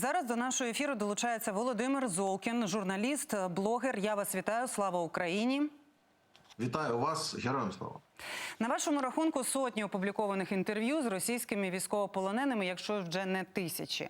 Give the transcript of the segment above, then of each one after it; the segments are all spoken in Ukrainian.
Зараз до нашого ефіру долучається Володимир Золкін, журналіст, блогер. Я вас вітаю. Слава Україні! Вітаю вас, героям слава. На вашому рахунку сотні опублікованих інтерв'ю з російськими військовополоненими, якщо вже не тисячі.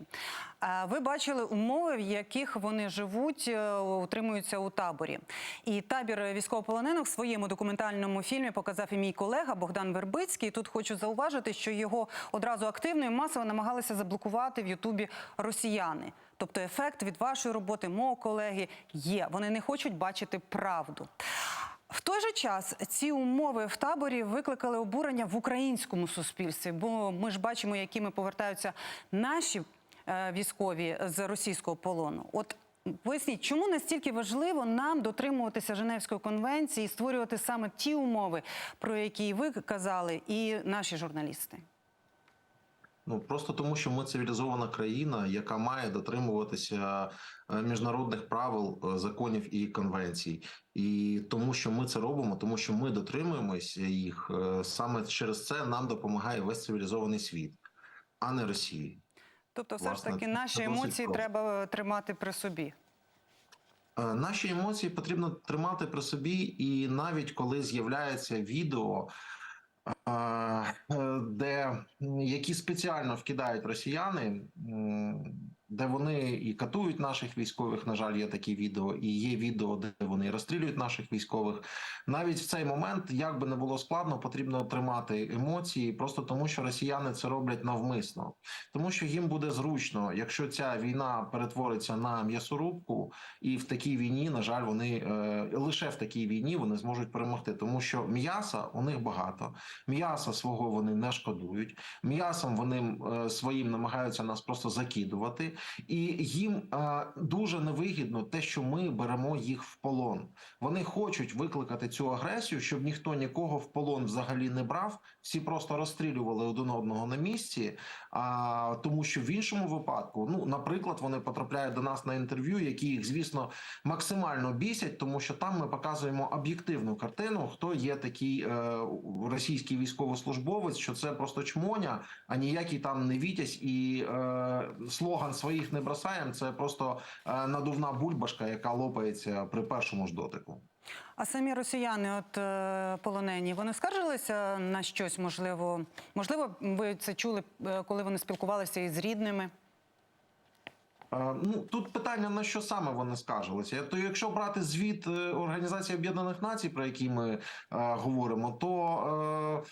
Ви бачили умови, в яких вони живуть, е, утримуються у таборі. І табір військовополонених в своєму документальному фільмі показав і мій колега Богдан Вербицький. Тут хочу зауважити, що його одразу активно і масово намагалися заблокувати в Ютубі росіяни. Тобто ефект від вашої роботи, мого колеги, є. Вони не хочуть бачити правду. В той же час ці умови в таборі викликали обурення в українському суспільстві, бо ми ж бачимо, якими повертаються наші е, військові з російського полону. От поясніть, чому настільки важливо нам дотримуватися Женевської конвенції і створювати саме ті умови, про які ви казали, і наші журналісти? Ну просто тому, що ми цивілізована країна, яка має дотримуватися е, міжнародних правил, е, законів і конвенцій, і тому, що ми це робимо, тому що ми дотримуємося їх е, саме через це нам допомагає весь цивілізований світ, а не Росія. Тобто, все Власне, ж таки, наші емоції просто. треба тримати при собі. Наші емоції потрібно тримати при собі, і навіть коли з'являється відео, де які спеціально вкидають росіяни, де вони і катують наших військових. На жаль, є такі відео, і є відео, де вони розстрілюють наших військових. Навіть в цей момент, як би не було складно, потрібно тримати емоції, просто тому, що росіяни це роблять навмисно, тому що їм буде зручно, якщо ця війна перетвориться на м'ясорубку, і в такій війні, на жаль, вони е, лише в такій війні вони зможуть перемогти, тому що м'яса у них багато. М'яса свого вони не шкодують. М'ясом вони е, своїм намагаються нас просто закидувати, і їм е, дуже невигідно те, що ми беремо їх в полон. Вони хочуть викликати цю агресію, щоб ніхто нікого в полон взагалі не брав. Всі просто розстрілювали один одного на місці. А тому, що в іншому випадку, ну наприклад, вони потрапляють до нас на інтерв'ю, які їх, звісно, максимально бісять, тому що там ми показуємо об'єктивну картину, хто є такий е, російський військовослужбовець, що це просто чмоня, а ніякий там не вітязь, і е, слоган своїх не бросаємо. Це просто е, надувна бульбашка, яка лопається при першому ж дотику. А самі росіяни, от е, полонені, вони скаржилися на щось? Можливо, можливо, ви це чули, е, коли вони спілкувалися із рідними? Ну тут питання на що саме вони скаржилися. То якщо брати звіт Організації Об'єднаних Націй, про який ми е, говоримо, то е,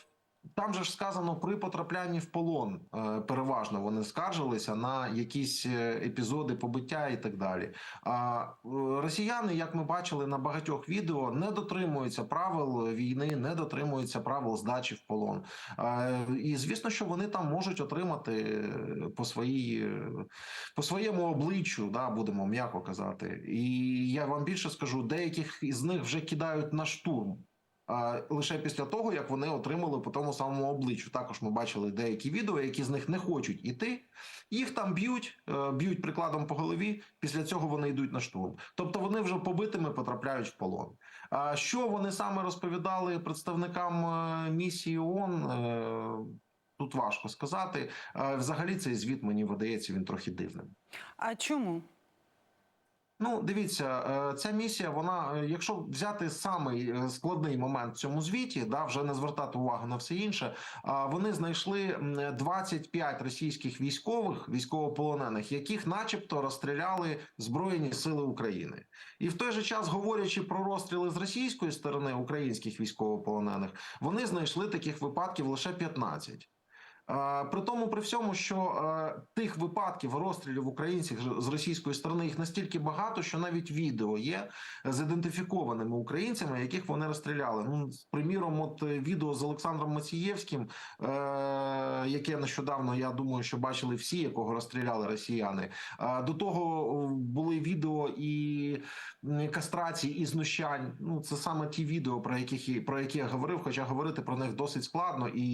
там же ж сказано при потраплянні в полон. Е, переважно вони скаржилися на якісь е, епізоди побиття і так далі. А е, росіяни, як ми бачили на багатьох відео, не дотримуються правил війни, не дотримуються правил здачі в полон. І звісно, що вони там можуть отримати по своїй по своєму обличчю, да, будемо м'яко казати. І я вам більше скажу, деяких із них вже кидають на штурм. А лише після того, як вони отримали по тому самому обличчю. Також ми бачили деякі відео, які з них не хочуть іти. Їх там б'ють, е, б'ють прикладом по голові. Після цього вони йдуть на штурм. Тобто вони вже побитими потрапляють в полон. А що вони саме розповідали представникам е, місії ООН, е, Тут важко сказати. Е, Взагалі, цей звіт мені видається він трохи дивним. А чому? Ну, дивіться, е, ця місія, вона, е, якщо взяти самий е, складний момент в цьому звіті, да, вже не звертати увагу на все інше. Вони знайшли м, 25 російських військових, військовополонених, яких, начебто, розстріляли Збройні Сили України, і в той же час, говорячи про розстріли з російської сторони українських військовополонених, вони знайшли таких випадків лише 15. Е, При тому, при всьому, що е, тих випадків розстрілів українців з російської сторони їх настільки багато, що навіть відео є з ідентифікованими українцями, яких вони розстріляли. Ну, приміром, от е, відео з Олександром Мацієвським, яке нещодавно я думаю, що бачили всі, якого розстріляли росіяни. До того були відео і кастрації, і знущань. Ну це саме ті відео, про яких про які я говорив. Хоча говорити про них досить складно, і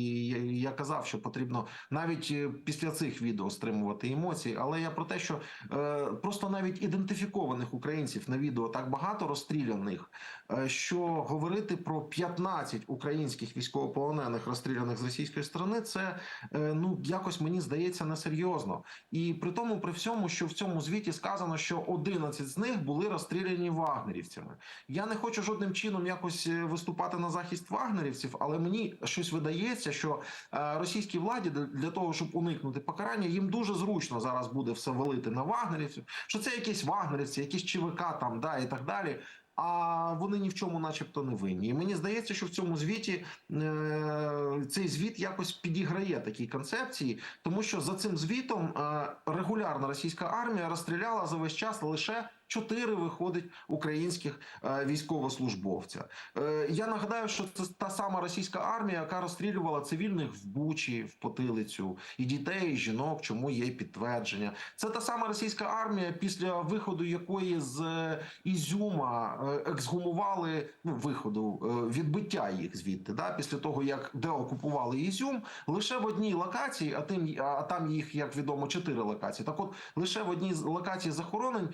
я казав, що потрібно потрібно навіть е, після цих відео стримувати емоції. Але я про те, що е, просто навіть ідентифікованих українців на відео так багато розстріляних, е, що говорити про 15 українських військовополонених розстріляних з російської сторони, це е, ну якось мені здається несерйозно. І при тому, при всьому, що в цьому звіті сказано, що 11 з них були розстріляні вагнерівцями. Я не хочу жодним чином якось е, виступати на захист вагнерівців, але мені щось видається, що е, російській владі для- того, щоб уникнути покарання, їм дуже зручно зараз буде все валити на вагнерівців, що це якісь вагнерівці, якісь ЧВК там, да і так далі. А вони ні в чому, начебто, не винні. І мені здається, що в цьому звіті е, цей звіт якось підіграє такій концепції, тому що за цим звітом е, регулярна російська армія розстріляла за весь час лише чотири виходить українських е, військовослужбовця. Е, я нагадаю, що це та сама російська армія, яка розстрілювала цивільних в Бучі, в Потилицю, і дітей, і жінок, чому є підтвердження. Це та сама російська армія, після виходу якої з е, Ізюма ексгумували ну, виходу відбиття їх звідти. Да? Після того як деокупували Ізюм, лише в одній локації, а тим а там їх як відомо чотири локації. Так, от лише в одній з локацій захоронень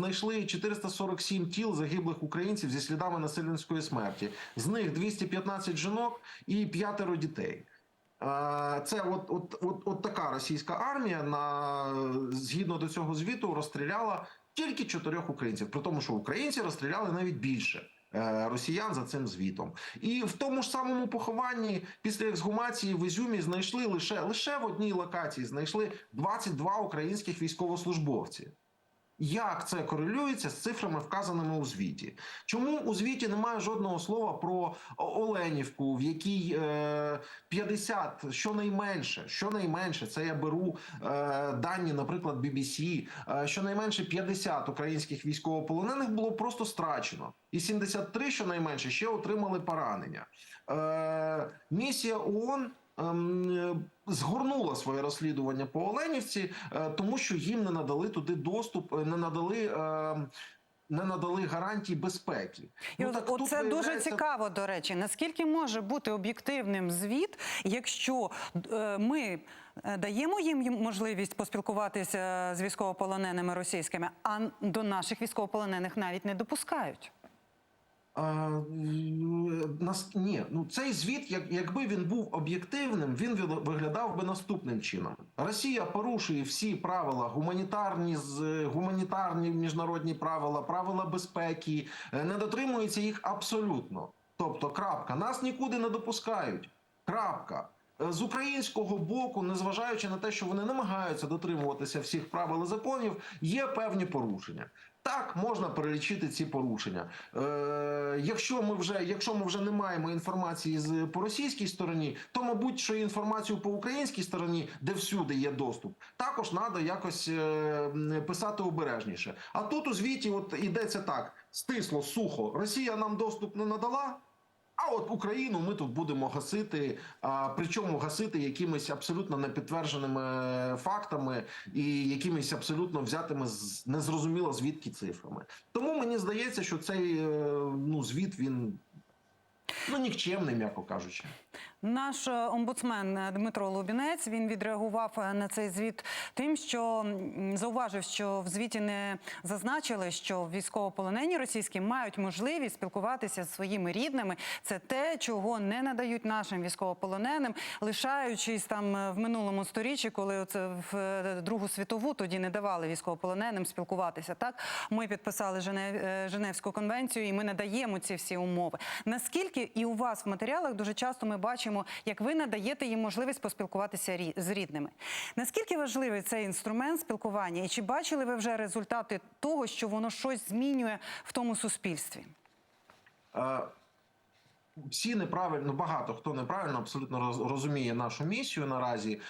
знайшли 447 тіл загиблих українців зі слідами насильницької смерті. З них 215 жінок і п'ятеро дітей. Е, Це от, от, от, от така російська армія на згідно до цього звіту розстріляла тільки чотирьох українців, при тому, що українці розстріляли навіть більше. е, Росіян за цим звітом, і в тому ж самому похованні після ексгумації в Ізюмі знайшли лише лише в одній локації знайшли 22 українських військовослужбовці. Як це корелюється з цифрами, вказаними у звіті? Чому у звіті немає жодного слова про Оленівку, в якій е, 50, щонайменше, щонайменше, це я беру е, дані, наприклад, BBC, е, щонайменше 50 українських військовополонених було просто страчено, і 73, щонайменше, ще отримали поранення. Е, місія ООН згорнула своє розслідування по Оленівці, е, тому що їм не надали туди доступ, е, не надали. е, Не надали гарантій безпеки. І Ну, так оце дуже виявляється- цікаво, до речі, наскільки може бути об'єктивним звіт, якщо е, ми е, даємо їм можливість поспілкуватися з військовополоненими російськими, а до наших військовополонених навіть не допускають. Нас ні, ну цей звіт, як, якби він був об'єктивним, він виглядав би наступним чином: Росія порушує всі правила гуманітарні з гуманітарні міжнародні правила, правила безпеки, е, не дотримується їх абсолютно. Тобто, крапка, нас нікуди не допускають. Крапка. Е, З українського боку, незважаючи на те, що вони намагаються дотримуватися всіх правил і законів, є певні порушення. Так можна перелічити ці порушення. Е, якщо ми вже, якщо ми вже не маємо інформації з по російській стороні, то мабуть, що інформацію по українській стороні, де всюди є доступ, також треба якось е, писати обережніше. А тут у звіті, от йдеться так: стисло, сухо. Росія нам доступ не надала. А от Україну ми тут будемо гасити, а, причому гасити якимись абсолютно непідтвердженими фактами і якимись абсолютно взятими з незрозуміло звідки цифрами. Тому мені здається, що цей е, ну звіт він ну нікчемний, м'яко кажучи. Наш е, омбудсмен е, Дмитро Лубінець він відреагував е, на цей звіт тим, що зауважив, що в звіті не зазначили, що військовополонені російські мають можливість спілкуватися зі своїми рідними. Це те, чого не надають нашим військовополоненим, лишаючись там в минулому сторіччі, коли це в Другу світову тоді не давали військовополоненим спілкуватися. Так ми підписали Женевську конвенцію, і ми надаємо ці всі умови. Наскільки і у вас в матеріалах дуже часто ми бачимо, як ви надаєте їм можливість поспілкуватися з рідними. Наскільки важливий цей інструмент спілкування, і чи бачили ви вже результати того, що воно щось змінює в тому суспільстві? Е, Всі неправильно, багато хто неправильно абсолютно роз- розуміє нашу місію наразі.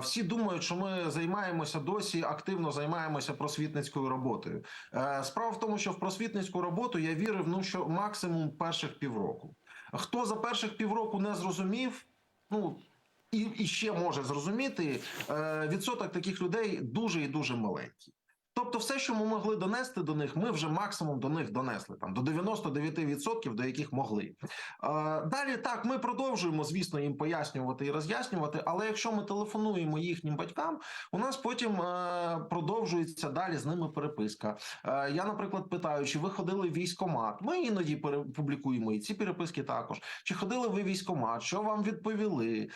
Всі думають, що ми займаємося досі активно займаємося просвітницькою роботою. Е, Справа в тому, що в просвітницьку роботу я вірив, ну що максимум перших півроку. Хто за перших півроку не зрозумів, ну і, і ще може зрозуміти, е, відсоток таких людей дуже і дуже маленький. Тобто, все, що ми могли донести до них, ми вже максимум до них донесли там до 99%, до яких могли. Е, Далі так, ми продовжуємо, звісно, їм пояснювати і роз'яснювати. Але якщо ми телефонуємо їхнім батькам, у нас потім е, продовжується далі з ними переписка. Е, Я, наприклад, питаю, чи ви ходили в військкомат? Ми іноді публікуємо і ці переписки також. Чи ходили ви в військкомат? Що вам відповіли?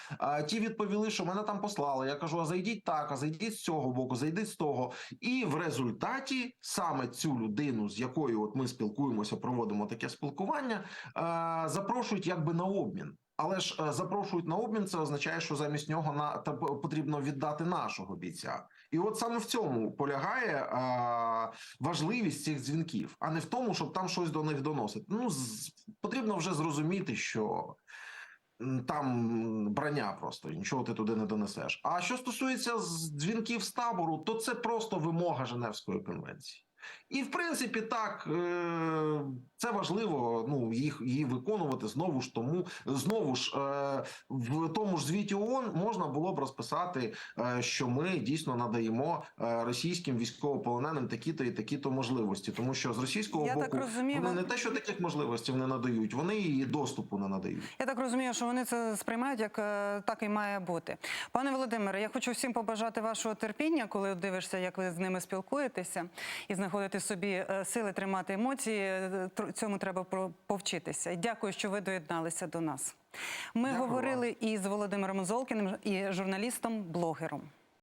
Ті відповіли, що мене там послали. Я кажу: а зайдіть так, а зайдіть з цього боку, зайдіть з того. І в результаті саме цю людину, з якою от ми спілкуємося, проводимо таке спілкування, е, запрошують якби на обмін. Але ж е, запрошують на обмін, це означає, що замість нього на та потрібно віддати нашого бійця. І от саме в цьому полягає е, важливість цих дзвінків, а не в тому, щоб там щось до них доносити. Ну з, потрібно вже зрозуміти, що там броня просто нічого ти туди не донесеш. А що стосується дзвінків з табору, то це просто вимога Женевської конвенції. І в принципі, так е, це важливо. Ну їх її виконувати знову ж тому, знову ж е, в тому ж звіті ООН можна було б розписати, е, що ми дійсно надаємо російським військовополоненим такі-то і такі-то можливості, тому що з російського Я так розумію, вони не те, що таких можливостей не надають, вони і доступу не надають. Я так розумію, що вони це сприймають, як так і має бути. Пане Володимире, я хочу всім побажати вашого терпіння, коли дивишся, як ви з ними спілкуєтеся, і знаходити собі е, сили тримати емоції. Е, Цьому треба повчитися. Дякую, що ви доєдналися до нас. Ми Дякую говорили із Володимиром Золкіним, і журналістом, блогером.